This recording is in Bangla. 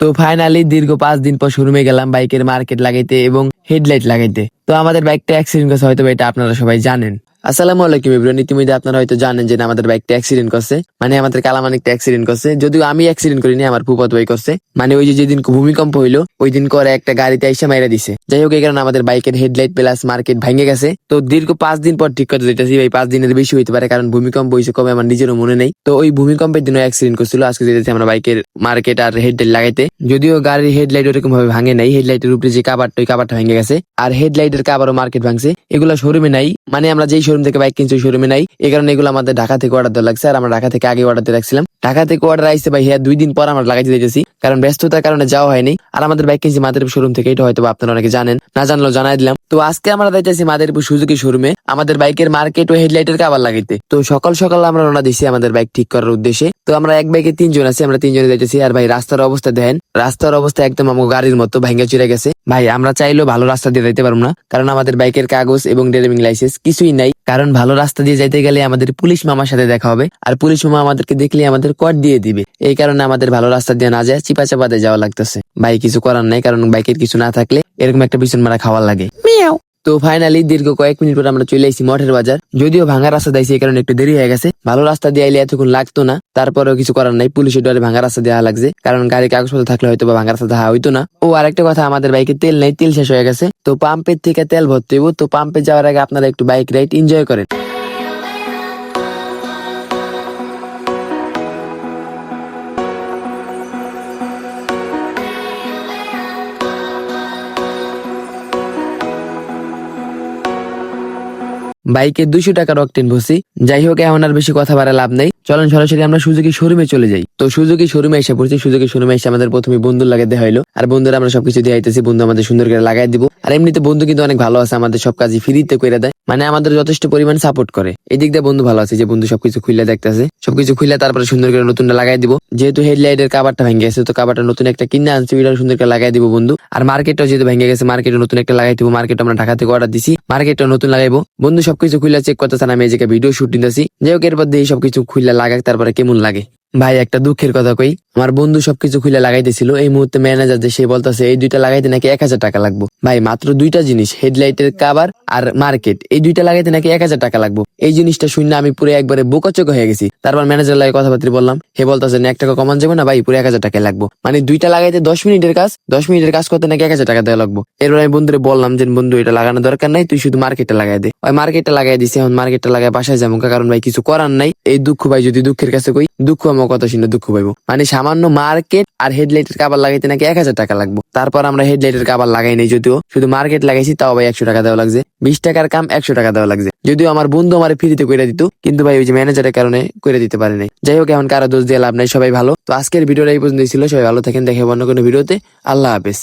তো ফাইনালি দীর্ঘ পাঁচ দিন পর শোরুমে গেলাম বাইকের মার্কেট লাগাইতে এবং হেডলাইট লাগাইতে। তো আমাদের বাইকটা অ্যাক্সিডেন্ট করছে হয়তো এটা আপনারা সবাই জানেন। আসসালামু আলাইকুম ইব্রাহিম ইতিমধ্যে আপনারা হয়তো জানেন যে আমাদের বাইকটা অ্যাক্সিডেন্ট করছে। মানে আমাদের কালামানিকটা অ্যাক্সিডেন্ট করছে। যদিও আমি অ্যাক্সিডেন্ট করিনি, আমার ফুপত ভাই করছে। মানে ওই যে যেদিন ভূমিকম্প হইল, ওই দিন করে একটা গাড়িতে এসে মাইরা দিছে। যাই হোক, এই কারণে আমাদের বাইকের হেডলাইট প্লাস মার্কেট ভেঙে গেছে। তো দীর্ঘ পাঁচ দিন পর ঠিক করতে যেতেছি ভাই, পাঁচ দিনের বেশি হইতে পারে, কারণ ভূমিকম্প হয়েছে কবে আমার নিজেরও মনে নেই। তো ওই ভূমিকম্পের দিনও অ্যাক্সিডেন্ট করছিল, আজকে যেতেছি আমরা বাইকের মার্কেট আর হেডলাইট লাগাইতে। যদিও গাড়ির হেডলাইট ওরকম ভাবে ভাঙে নাই হেডলাইটের উপরে যে কাবারটা ওই কাবারটা ভেঙে গেছে। আর হেডলাইটের কাবারও মার্কেট ভাঙছে। এগুলো শোরুমে নাই। মানে আমরা যেই শোরুম থেকে বাইক কিনছি শোরুমে নাই। এই কারণে এগুলো আমাদের ঢাকা থেকে অর্ডার দেওয়া লাগছে, আর আমরা ঢাকা থেকে আগে অর্ডার দিয়ে রাখছিলাম। ঢাকা থেকে অর্ডার আইসে ভাই হ্যাঁ দুই দিন পর আমরা লাগাইতে দিতেছি কারণ ব্যস্ততার কারণে যাওয়া হয়নি। আর আমাদের বাইক কিনছি মাদারীপুর শোরুম থেকে, এটা হয়তো আপনারা অনেকে জানেন। না জানলেও জানাই দিলাম। তো আজকে আমরা যাইতেছি মাদারীপুর সুজুকি শোরুমে আমাদের বাইকের মার্কেট ও হেডলাইটের কাবার লাগাইতে তো সকাল সকাল আমরা রওনা দিছি আমাদের বাইক ঠিক করার উদ্দেশ্যে। তো আমরা এক বাইকে তিনজন আছি, আমরা তিনজনে যাইতেছি। আর ভাই, রাস্তার অবস্থা দেখেন। রাস্তার অবস্থা একদম আমার গাড়ির মতো ভাঙ্গা চুরে গেছে। ভাই, আমরা চাইলেও ভালো রাস্তা দিয়ে যাইতে পারব না। কারণ আমাদের বাইকের কাগজ এবং ড্রাইভিং লাইসেন্স কিছুই নাই। কারণ ভালো রাস্তা দিয়ে যাইতে গেলে আমাদের পুলিশ মামার সাথে দেখা হবে। আর পুলিশ মামা আমাদেরকে দেখলে আমাদের কর দিয়ে দিবে। এই কারণে আমাদের ভালো রাস্তা দিয়ে না যায় চিপা চাপা দিয়ে যাওয়া লাগতেছে। ভাই, কিছু করার নাই, কারণ বাইকের কিছু না থাকলে এরকম একটা পিছন মারা খাওয়ার লাগে। তো ফাইনালি দীর্ঘ কয়েক মিনিট পর আমরা চলে আসি মঠের বাজার। যদিও ভাঙা রাস্তা দিয়েছি, এই কারণে একটু দেরি হয়ে গেছে। ভালো রাস্তা দিয়ে আইলে এতক্ষণ লাগতো না। তারপরেও কিছু করার নাই, পুলিশের ডরে ভাঙা রাস্তা দেওয়া লাগছে। কারণ গাড়ি, কাগজপত্র থাকলে হয়তো ভাঙা রাস্তা দেওয়া হইতো না। ও, আরেকটা কথা, আমাদের বাইকে তেল নেই, তেল শেষ হয়ে গেছে। তো পাম্পের থেকে তেল ভরতে হইব। তো পাম্পে যাওয়ার আগে আপনারা একটু বাইক রাইড এনজয় করেন। বাইকে দুশো টাকার অকটেন ভসি যাই হোক এমন আর বেশি কথা বাড়া লাভ নেই। চলেন সরাসরি আমরা সুযোগী শোরুমে চলে যাই। তো সুযোগী শোরুমে এসে পড়ছি। সুযোগী শোরুমে এসে আমাদের প্রথমে বন্ধুর লাগে দেওয়া হলো আর বন্ধুরা আমরা সবকিছু দিয়ে আইতেছি বন্ধু আমাদের সুন্দর করে লাগাই দিব। আর এমনিতে বন্ধু কিন্তু অনেক ভালো আছে, আমাদের সব কাজই ফ্রিতে করে দেয়। মানে আমাদের যথেষ্ট পরিমাণ সাপোর্ট করে। এই দিক দিয়ে বন্ধু ভালো আছে যে বন্ধু সবকিছু খুলে দেখতেছে। সবকিছু খুলে তারপরে সুন্দর করে নতুনটা লাগাই দিব। যেহেতু হেডলাইটের কাবারটা ভেঙে গেছে, তো কাবারটা নতুন একটা কিনে আনছি ওইটা সুন্দর করে লাগাই দিব বন্ধু। আর মার্কেটটাও যেহেতু ভেঙে গেছে মার্কেটে নতুন একটা লাগাই দিব। মার্কেট আমরা ঢাকা থেকে অর্ডার দিছি মার্কেটটা নতুন লাগাইবো। বন্ধু সবকিছু খুলে চেক করতেছে আমি এই জায়গায় ভিডিও শুট দিতেছি। যাই হোক, এরপর দিয়ে সবকিছু খুলে লাগাক, তারপরে কেমন লাগে। ভাই, একটা দুঃখের কথা কই। আমার বন্ধু সবকিছু খুলে লাগাইতেছিল। এই মুহূর্তে ম্যানেজার যে সে বলতেছে, এই দুইটা লাগাইতে নাকি এক হাজার টাকা লাগবে? ভাই, মাত্র দুইটা জিনিস, হেডলাইটের কাবার আর মার্কেট এই দুইটা লাগাইতে নাকি এক হাজার টাকা লাগবে? এই জিনিসটা শুনে আমি পুরো একবারে বোকাচোক হয়ে গেছি। তারপর ম্যানেজার লাগে কথাবার্তা বললাম, হে বলতেছে, এক টাকা কমান যাবে না ভাই, পুরো এক হাজার টাকা লাগবো। মানে দুইটা লাগাইতে দশ মিনিটের কাজ, দশ মিনিটের কাজ করতে নাকি এক হাজার টাকা দেওয়া লাগবে। এরপর আমি বন্ধুরে বললাম যে, বন্ধু, এটা লাগানো দরকার নাই, তুই শুধু মার্কেটটা লাগাই দে। ওই মার্কেটটা লাগাই দিছি, এখন মার্কেটটা লাগাই বাসায় যাব। কারণ ভাই, কিছু করার নাই। এই দুঃখ ভাই, যদি দুঃখের কাছে কই, দুঃখ আমার কত শুনে দুঃখ পাইবো। মানে সামান্য মার্কেট আর হেডলাইটের কাবার লাগাইতে নাকি এক হাজার টাকা লাগবো। তারপর আমরা হেডলাইটের কাবার লাগাই নাই যদিও। শুধু মার্কেট লাগাইছি, তাও ভাই একশো টাকা দেওয়া লাগছে। বিশ টাকার কাম একশো টাকা দেওয়া লাগছে। যদিও আমার বন্ধু আমার ফ্রিতে করে দিত, কিন্তু ভাই ওই যে ম্যানেজারের কারণে করে দিতে পারে নাই। যাই হোক, এখন কারও দোষ দিয়ে লাভ নাই, সবাই ভালো। তো আজকের ভিডিওটা এই পর্যন্ত ছিল। সবাই ভালো থাকেন, দেখে অন্য কোনো ভিডিওতে। আল্লাহ হাফেজ।